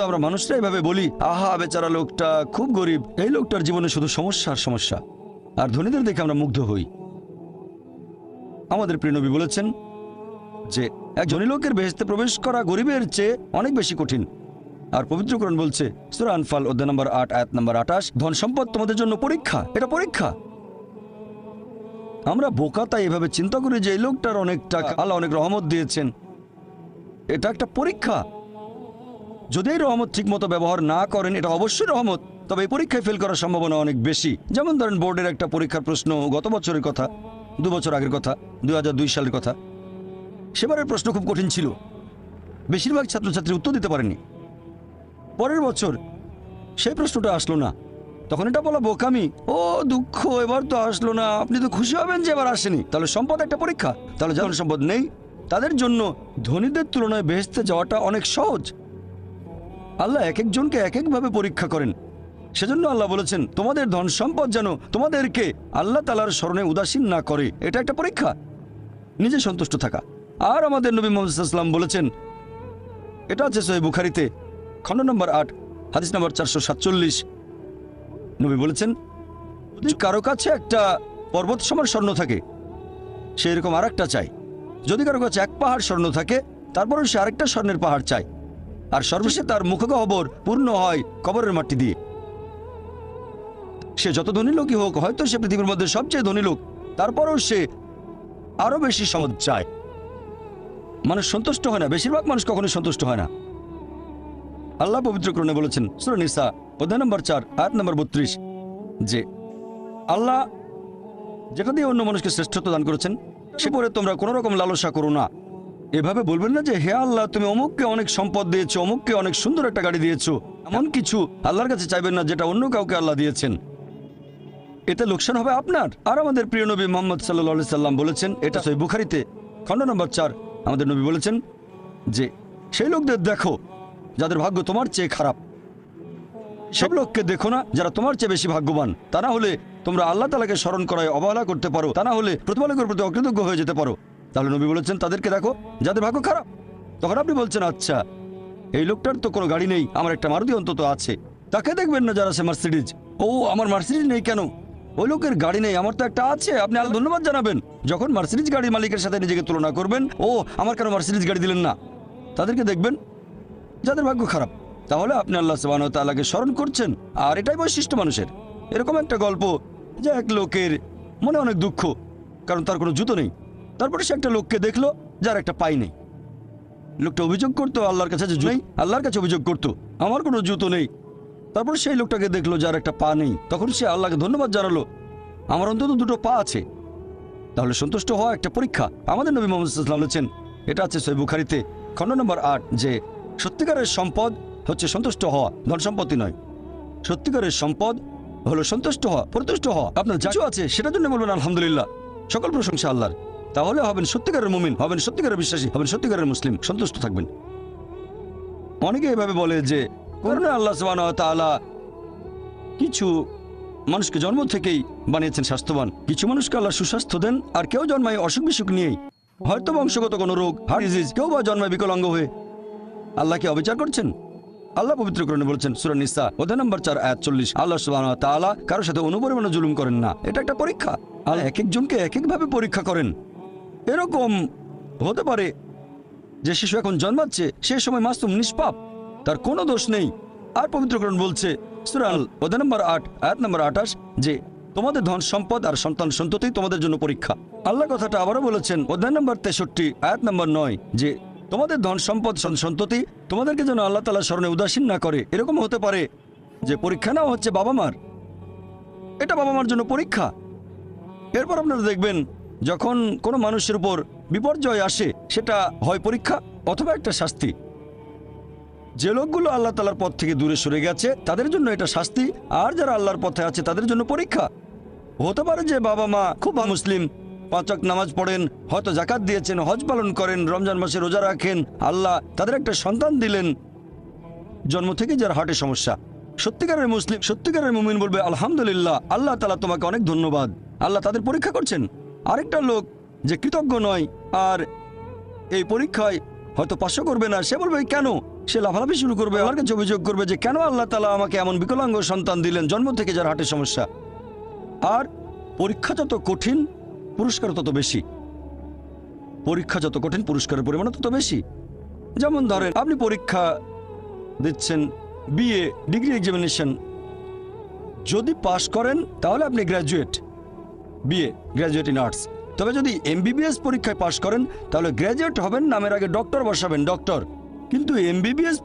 তো আমরা মানুষরা এভাবে বলি, আহা, বেচারা লোকটা খুব গরিব। এই লোকটার জীবনে শুধু সমস্যা আর সমস্যা। আর ধনীদের দেখে আমরা মুগ্ধ হই। আমাদের প্রিয় নবী বলেছেন যে, এক ধনী লোকের বেহেস্তে প্রবেশ করা গরিবের চেয়ে অনেক বেশি কঠিন। আর পবিত্রকরণ বলছে, সুরা আনফাল, অধ্যায় নম্বর আট, আয়াত নম্বর আঠাশ, ধন সম্পদ তোমাদের জন্য পরীক্ষা, এটা পরীক্ষা। আমরা বোকা তাই এভাবে চিন্তা করি যে, এই লোকটার অনেক টাকা, আল্লাহ অনেক রহমত দিয়েছেন। এটা একটা পরীক্ষা। যদি রহমত ঠিকমতো ব্যবহার না করেন, এটা অবশ্যই রহমত, তবে এই পরীক্ষায় ফেল করার সম্ভাবনা অনেক বেশি। যেমন ধরেন, বোর্ডের একটা পরীক্ষার প্রশ্ন গত বছরের কথা, দু বছর আগের কথা দু হাজার দুই সালের কথা। সেবারের প্রশ্ন খুব কঠিন ছিল। বেশিরভাগ ছাত্রছাত্রী উত্তর দিতে পারেনি। পরের বছর সেই প্রশ্নটা আসলো না। তখন এটা বলা বোকামি, ও, দুঃখ, এবার তো আসলো না, আপনি তো খুশি হবেন যে এবার আসেনি। তাহলে সম্পদ একটা পরীক্ষা। তাহলে যখন সম্পদ নেই, তাদের জন্য ধনীদের তুলনায় বেহেস্তে যাওয়াটা অনেক সহজ। আল্লাহ এক একজনকে এক একভাবে পরীক্ষা করেন। সেজন্য আল্লাহ বলেছেন, তোমাদের ধন সম্পদ যেন তোমাদেরকে আল্লাহ তালার স্মরণে উদাসীন না করে। এটা একটা পরীক্ষা। নিজে সন্তুষ্ট থাকা। আর আমাদের নবী মোহাম্মদাম বলেছেন, এটা আছে সোহেব বুখারিতে খণ্ড নম্বর আট, হাদিস নম্বর চারশো সাতচল্লিশ। নবী বলেছেন কারও কাছে একটা পর্বত সমান স্বর্ণ থাকে, সে এরকম আর একটা চাই যদি কারও কাছে এক পাহাড় স্বর্ণ থাকে, তারপরেও সে আরেকটা স্বর্ণের পাহাড় চায়। আর সর্বশেষে তার মুখগহ্বর পূর্ণ হয় কবরের মাটি দিয়ে। সে যত ধনী লোকই হোক, হয়তো সে পৃথিবীর মধ্যে সবচেয়ে ধনী লোক, তারপরেও সে আরও বেশি সহজ চায়। মানুষ সন্তুষ্ট হয় না, বেশিরভাগ মানুষ কখনোই সন্তুষ্ট হয় না। আল্লাহ পবিত্র করণে বলেছেন সুরনিসা অধ্যায় নম্বর চার, আয়াত নম্বর বত্রিশ, যে আল্লাহ যেটা দিয়ে অন্য মানুষকে শ্রেষ্ঠত্ব দান করেছেন, সে পরে তোমরা কোনো রকম লালসা করো না। এভাবে বলবেন না যে, হে আল্লাহ, তুমি অমুককে অনেক সম্পদ দিয়েছ, অমুককে অনেক সুন্দর একটা গাড়ি দিয়েছ। এমন কিছু আল্লাহর কাছে চাইবেন না যেটা অন্য কাউকে আল্লাহ দিয়েছেন। এতে লোকসান হবে আপনার। আর আমাদের প্রিয় নবী মোহাম্মদ সাল্লাহ সাল্লাম বলেছেন, এটা সই বুখারিতে, খণ্ড নম্বর চার, আমাদের নবী বলেছেন যে, সেই লোকদের দেখো, যাদের ভাগ্য তোমার চেয়ে খারাপ। সব লোককে দেখো না, যারা তোমার চেয়ে বেশি ভাগ্যবান। তা না হলে তোমরা আল্লাহ তালাকে স্মরণ করায় অবহেলা করতে পারো। তা না হলে প্রতিপালকের প্রতি অকৃতজ্ঞ হয়ে যেতে পারো। তাহলে নবী বলেছেন, তাদেরকে দেখো, যাদের ভাগ্য খারাপ। তখন আপনি বলছেন আচ্ছা এই লোকটার তো কোনো গাড়ি নেই, আমার একটা মারুতি অন্তত আছে। তাকে দেখবেন না যারা সে মার্সিডিজ? ও, আমার মার্সিডিজ নেই কেন? ওই লোকের গাড়ি নেই, আমার তো একটা আছে, আপনি আল্লাহ ধন্যবাদ জানাবেন। যখন মার্সিডিজ গাড়ির মালিকের সাথে নিজেকে তুলনা করবেন, ও, আমার কেন মার্সিডিজ গাড়ি দিলেন না? তাদেরকে দেখবেন, যাদের ভাগ্য খারাপ। তাহলে আপনি আল্লাহ সুবাহ তাল্লাহকে স্মরণ করছেন, আর এটাই বৈশিষ্ট্য মানুষের। এরকম একটা গল্প, যে এক লোকের মনে অনেক দুঃখ, কারণ তার কোনো জুতো নেই। তারপরে সে একটা লোককে দেখল, যার একটা পাই নেই। লোকটা অভিযোগ করতো, আল্লাহর কাছে যে আল্লাহর কাছে অভিযোগ করতো, আমার কোনো জুতো নেই। তারপর সেই লোকটাকে দেখল, যার একটা পা নেই। তখন সে আল্লাহকে ধন্যবাদ জানালো, আমার অন্তত দুটো পা আছে। তাহলে সন্তুষ্ট হওয়া একটা পরীক্ষা। আমাদের নবী মোহাম্মদ বলেছেন, এটা আছে সই বুখারিতে, খণ্ড নম্বর আট, যে সত্যিকারের সম্পদ হচ্ছে সন্তুষ্ট হওয়া, ধন সম্পত্তি নয়। সত্যিকারের সম্পদ হলো সন্তুষ্ট হওয়া, প্রতুষ্ট হওয়া। আপনার যা আছে, সেটার জন্য বলবেন আলহামদুলিল্লাহ। সকল প্রশংসা আল্লাহর। তাহলে হবেন সত্যিকারের মুমিন, হবেন সত্যিকারের বিশ্বাসী, হবেন সত্যিকারের মুসলিম, সন্তুষ্ট থাকবেন। অনেকে এভাবে বলে যে, করুণা আল্লাহ ওয়া কিছু মানুষকে জন্ম থেকেই বানিয়েছেন স্বাস্থ্যবান। কিছু মানুষকে আল্লাহ সুস্বাস্থ্য দেন, আর কেউ জন্মায় অসুখ বিসুখ নিয়েই। হয়তো বংশগত কোনো রোগ হার্ট ডিজিজ কেউ বা জন্মায় বিকলাঙ্গ হয়ে। আল্লাহকে অবিচার করছেন? আল্লাহ পবিত্র করণে বলছেন, সুরা নিসা, অধ্যায় নম্বর চার, আয়াত চল্লিশ, আল্লাহ সুবাহ তাআলা কারোর সাথে অনুপরিমাণে জুলুম করেন না। এটা একটা পরীক্ষা। আর এক একজনকে এক একভাবে পরীক্ষা করেন। এরকম হতে পারে যে শিশু এখন জন্মাচ্ছে, সে সময় মাসুম নিষ্পাপ, তার কোনো দোষ নেই। আর পবিত্রকরণ বলছে সুরাল অধ্যায় নম্বর আট, আয়াত নম্বর আঠাশ, যে তোমাদের ধন সম্পদ আর সন্তান সন্ততি তোমাদের জন্য পরীক্ষা। আল্লাহ কথাটা আবারও বলেছেন অধ্যায় নম্বর তেষট্টি, আয়াত নম্বর নয়, যে তোমাদের ধন সম্পদ, সন- সন্ততি তোমাদেরকে যেন আল্লাহ তালা স্মরণে উদাসীন না করে। এরকম হতে পারে যে পরীক্ষা নাও হচ্ছে বাবা মার। এটা বাবা মার জন্য পরীক্ষা। এরপর আপনারা দেখবেন যখন কোনো মানুষের উপর বিপর্যয় আসে, সেটা হয় পরীক্ষা অথবা একটা শাস্তি। যে লোকগুলো আল্লাহ তালার পথ থেকে দূরে সরে গেছে, তাদের জন্য এটা শাস্তি। আর যারা আল্লাহর পথে আছে, তাদের জন্য পরীক্ষা। হতে পারে যে বাবা মা খুব মুসলিম পাঁচক নামাজ পড়েন, হয়তো জাকাত দিয়েছেন, হজ পালন করেন, রমজান মাসে রোজা রাখেন, আল্লাহ তাদের একটা সন্তান দিলেন। জন্ম থেকে যার হার্টের সমস্যা। সত্যিকারের মুসলিম, সত্যিকারের মুমিন বলবে, আলহামদুলিল্লাহ, আল্লাহ তালা তোমাকে অনেক ধন্যবাদ। আল্লাহ তাদের পরীক্ষা করছেন। আরেকটা লোক যে কৃতজ্ঞ নয়, আর এই পরীক্ষায় হয়তো পাশও করবে না, সে বলবে, কেন? সে লাফালাফি শুরু করবে, আমার কাছে অভিযোগ করবে যে কেন আল্লাহ তালা আমাকে এমন বিকলাঙ্গ সন্তান দিলেন, জন্ম থেকে যার হার্টের সমস্যা? আর পরীক্ষা যত কঠিন, পুরস্কার তত বেশি। পরীক্ষা যত কঠিন, পুরস্কারের পরিমাণ তত বেশি। যেমন ধরেন, আপনি পরীক্ষা দিচ্ছেন বিএ ডিগ্রি এক্সামিনেশন যদি পাশ করেন, তাহলে আপনি graduate BA graduate in arts তবে যদি এমবিবিএস পরীক্ষায় পাশ করেন, তাহলে গ্র্যাজুয়েট হবেন নামের আগে ডক্টর বসাবেন ডক্টর কিন্তু এমবিবিএস